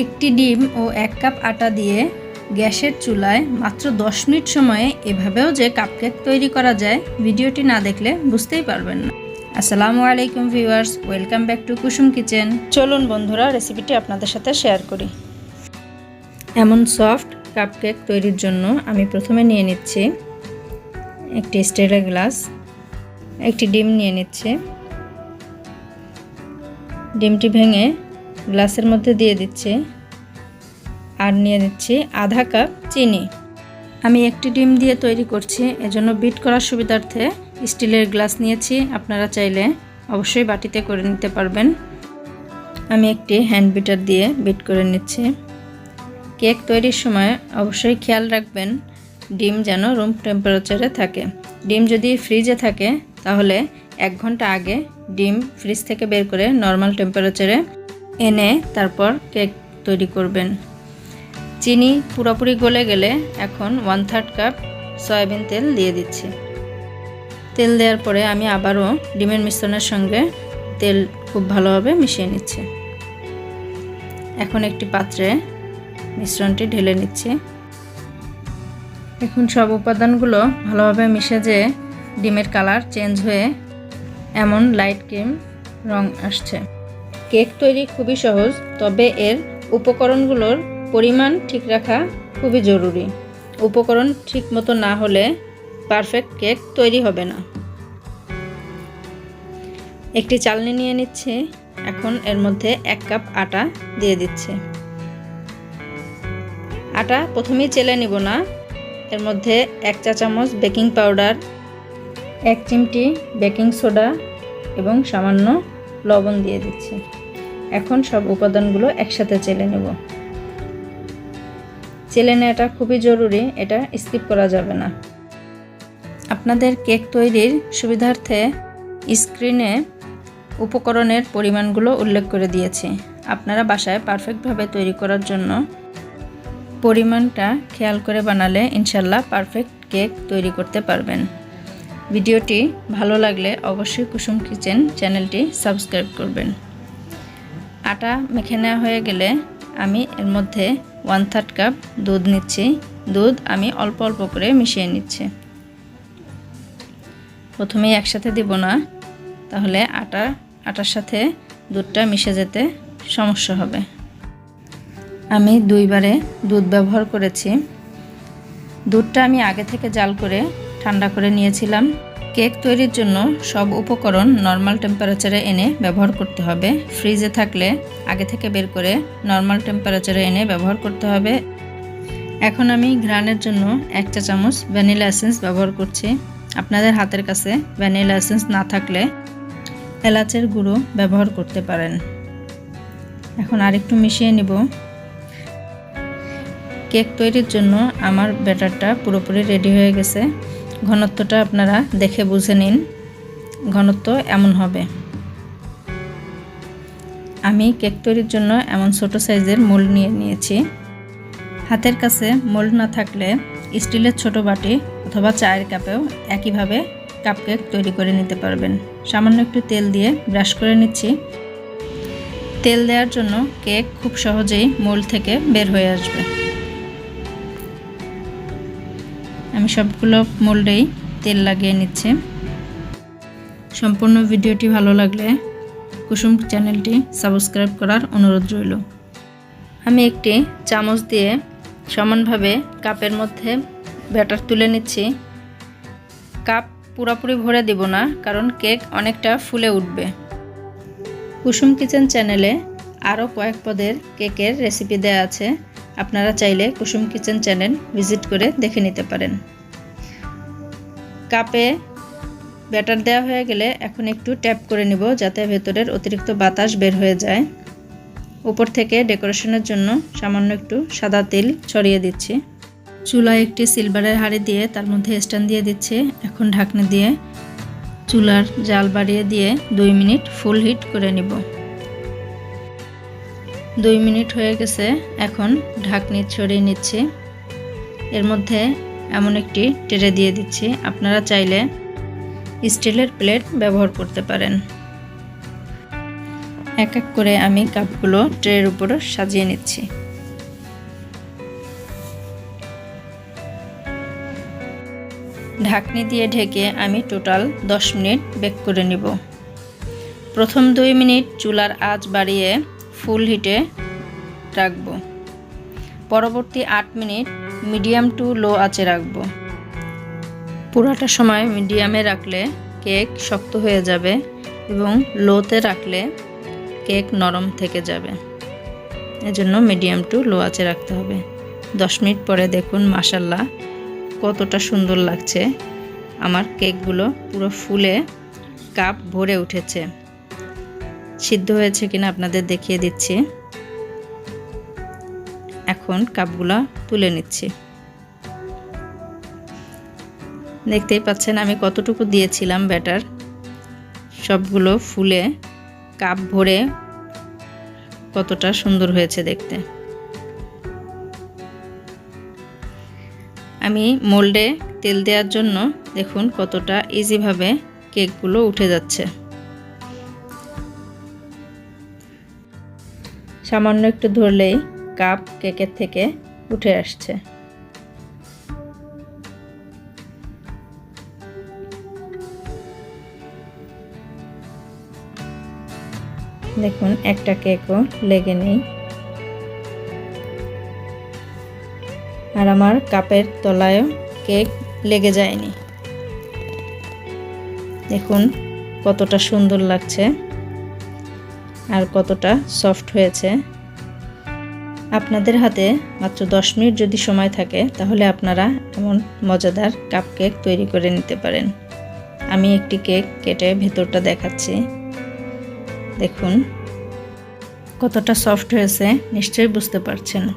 একটি ডিম ও এক কাপ আটা দিয়ে গ্যাসের চুলায় মাত্র 10 মিনিট সময়ে এভাবেও যে কাপকেক তৈরি করা যায়, ভিডিওটি না দেখলে বুঝতেই পারবেন না। আসসালামু আলাইকুম viewers, welcome back to Kusum kitchen. চলুন বন্ধুরা, রেসিপিটি আপনাদের সাথে শেয়ার করি। এমন সফট কাপকেক তৈরির জন্য আমি প্রথমে নিয়ে নিচ্ছি একটি স্টিলের গ্লাস, একটি ডিম নিয়ে নিচ্ছে। ডিমটি ভেঙে গ্লাসের মধ্যে দিয়ে দিচ্ছে। আর নিয়ে নিচ্ছি আধা কাপ চিনি। আমি একটি ডিম দিয়ে তৈরি করছি, এজন্য বিট করার সুবিধার্থে স্টিলের গ্লাস নিয়েছি। আপনারা চাইলে অবশ্যই বাটিতে করে নিতে পারবেন। আমি একটি হ্যান্ড বিটার দিয়ে বিট করে নিচ্ছি। কেক তৈরির সময় অবশ্যই খেয়াল রাখবেন, ডিম যেন রুম টেম্পারেচারে থাকে। ডিম যদি ফ্রিজে থাকে, তাহলে এক ঘণ্টা আগে ডিম ফ্রিজ থেকে বের করে নর্মাল টেম্পারেচারে এনে তারপর কেক তৈরি করবেন। চিনি পুরোপুরি গলে গেলে এখন ওয়ান থার্ড কাপ সয়াবিন তেল দিয়ে দিচ্ছি। তেল দেওয়ার পরে আমি আবারও ডিমের মিশ্রণের সঙ্গে তেল খুব ভালোভাবে মিশিয়ে নিচ্ছি। এখন একটি পাত্রে মিশ্রণটি ঢেলে নিচ্ছি। এখন সব উপাদানগুলো ভালোভাবে মিশে যে ডিমের কালার চেঞ্জ হয়ে এমন লাইট ক্রিম রং আসছে। কেক তৈরি খুবই সহজ, তবে এর উপকরণগুলোর পরিমাণ ঠিক রাখা খুবই জরুরি। উপকরণ ঠিক মতো না হলে পারফেক্ট কেক তৈরি হবে না। একটি চালনি নিয়ে নিচ্ছে, এখন এর মধ্যে এক কাপ আটা দিয়ে দিচ্ছে। আটা প্রথমেই চেলে নিব না, এর মধ্যে এক চা চামচ বেকিং পাউডার, এক চিমটি বেকিং সোডা এবং সামান্য লবণ দিয়ে দিচ্ছি। এখন সব উপাদানগুলো একসাথে চেলে নেব। চেলে নেওয়াটা খুবই জরুরি, এটা স্কিপ করা যাবে না। আপনাদের কেক তৈরির সুবিধার্থে স্ক্রিনে উপকরণের পরিমাণগুলো উল্লেখ করে দিয়েছি। আপনারা বাসায় পারফেক্টভাবে তৈরি করার জন্য পরিমাণটা খেয়াল করে বানালে ইনশাল্লাহ পারফেক্ট কেক তৈরি করতে পারবেন। ভিডিওটি ভালো লাগলে অবশ্যই কুসুম কিচেন চ্যানেলটি সাবস্ক্রাইব করবেন। আটা মেখে নেওয়া হয়ে গেলে আমি এর মধ্যে ওয়ান থার্ড কাপ দুধ নিচ্ছি। দুধ আমি অল্প অল্প করে মিশিয়ে নিচ্ছি। প্রথমেই একসাথে দিব না, তাহলে আটা, আটার সাথে দুধটা মিশে যেতে সমস্যা হবে। আমি দুইবারে দুধ ব্যবহার করেছি। দুধটা আমি আগে থেকে জাল করে ঠান্ডা করে নিয়েছিলাম। কেক তৈরির জন্য সব উপকরণ নর্মাল টেম্পারেচারে এনে ব্যবহার করতে হবে। ফ্রিজে থাকলে আগে থেকে বের করে নর্মাল টেম্পারেচারে এনে ব্যবহার করতে হবে। এখন আমি ঘ্রাণের জন্য এক চা চামচ ভ্যানিলা এসেন্স ব্যবহার করছি। আপনাদের হাতের কাছে ভ্যানিলা এসেন্স না থাকলে এলাচের গুঁড়ো ব্যবহার করতে পারেন। এখন আরেকটু মিশিয়ে নিব। কেক তৈরির জন্য আমার ব্যাটারটা পুরোপুরি রেডি হয়ে গেছে। ঘনত্বটা আপনারা দেখে বুঝে নিন, ঘনত্ব এমন হবে। আমি কেক তৈরির জন্য এমন ছোট সাইজের মোল্ড নিয়ে নিয়েছি। হাতের কাছে মোল্ড না থাকলে স্টিলের ছোট বাটি অথবা চায়ের কাপেও একইভাবে কাপকেক তৈরি করে নিতে পারবেন। সামান্য একটু তেল দিয়ে ব্রাশ করে নিচ্ছি। তেল দেওয়ার জন্য কেক খুব সহজেই মোল্ড থেকে বের হয়ে আসবে। সবগুলো মোল্ডেই তেল লাগিয়ে নিচ্ছি। সম্পূর্ণ ভিডিওটি ভালো লাগলে কুসুম চ্যানেলটি সাবস্ক্রাইব করার অনুরোধ রইল। আমি একটি চামচ দিয়ে সমানভাবে কাপের মধ্যে ব্যাটার তুলে নিচ্ছি। কাপ পুরোপুরি ভরে দেব না, কারণ কেক অনেকটা ফুলে উঠবে। কুসুম কিচেন চ্যানেলে আরও কয়েক পদের কেকের রেসিপি দেওয়া আছে। আপনারা চাইলে কুসুম কিচেন চ্যানেল ভিজিট করে দেখে নিতে পারেন। কাপে ব্যাটার দেওয়া হয়ে গেলে এখন একটু ট্যাপ করে নিব যাতে ভেতরের অতিরিক্ত বাতাস বের হয়ে যায়। উপর থেকে ডেকোরেশনের জন্য সামান্য একটু সাদা তেল ছড়িয়ে দিচ্ছি। চুলায় একটি সিলভারের হাঁড়ি দিয়ে তার মধ্যে স্ট্যান্ড দিয়ে দিচ্ছি এখন ঢাকনি দিয়ে। চুলার জাল বাড়িয়ে দিয়ে দুই মিনিট ফুল হিট করে নিব। দুই মিনিট হয়ে গেছে, এখন ঢাকনি ছড়িয়ে নিচ্ছি। এর মধ্যে এমন একটি টেরে দিয়ে দিচ্ছি। আপনারা চাইলে স্টিলের প্লেট ব্যবহার করতে পারেন। এক এক করে আমি কাপগুলো ট্রের উপর সাজিয়ে নিচ্ছি। ঢাকনি দিয়ে ঢেকে আমি টোটাল 10 মিনিট বেক করে নিব। প্রথম দুই মিনিট চুলার আঁচ বাড়িয়ে ফুল হিটে রাখব। পরবর্তী আট মিনিট মিডিয়াম টু লো আঁচে রাখব। পুরাটা সময় মিডিয়ামে রাখলে কেক শক্ত হয়ে যাবে এবং লোতে রাখলে কেক নরম থেকে যাবে। এজন্য মিডিয়াম টু লো আঁচে রাখতে হবে। দশ মিনিট পরে দেখুন মাসাল্লাহ কতটা সুন্দর লাগছে। আমার কেকগুলো পুরো ফুলে কাপ ভরে উঠেছে। সিদ্ধ হয়েছে কিনা আপনাদের দেখিয়ে দিচ্ছি। এখন কাপগুলো তুলে নিচ্ছি। দেখতেই পাচ্ছেন আমি কতটুকু দিয়েছিলাম ব্যাটার। সবগুলো ফুলে কাপ ভরে কতটা সুন্দর হয়েছে দেখতে। আমি মোল্ডে তেল দেওয়ার জন্য দেখুন কতটা ইজিভাবে কেকগুলো উঠে যাচ্ছে। সামান্য একটু ধরলেই কাপ কেকের থেকে উঠে আসছে। দেখুন, একটা কেকও লেগে নেই। আর আমার কাপের তলায়ও কেক লেগে যায়নি। দেখুন, কতটা সুন্দর লাগছে। আর কতটা সফট হয়েছে। আপনাদের হাতে মাত্র দশ মিনিট যদি সময় থাকে, তাহলে আপনারা এমন মজাদার কাপ কেক তৈরি করে নিতে পারেন। আমি একটি কেক কেটে ভেতরটা দেখাচ্ছি। দেখুন, কতটা সফট হয়েছে, নিশ্চয়ই বুঝতে পারছেন।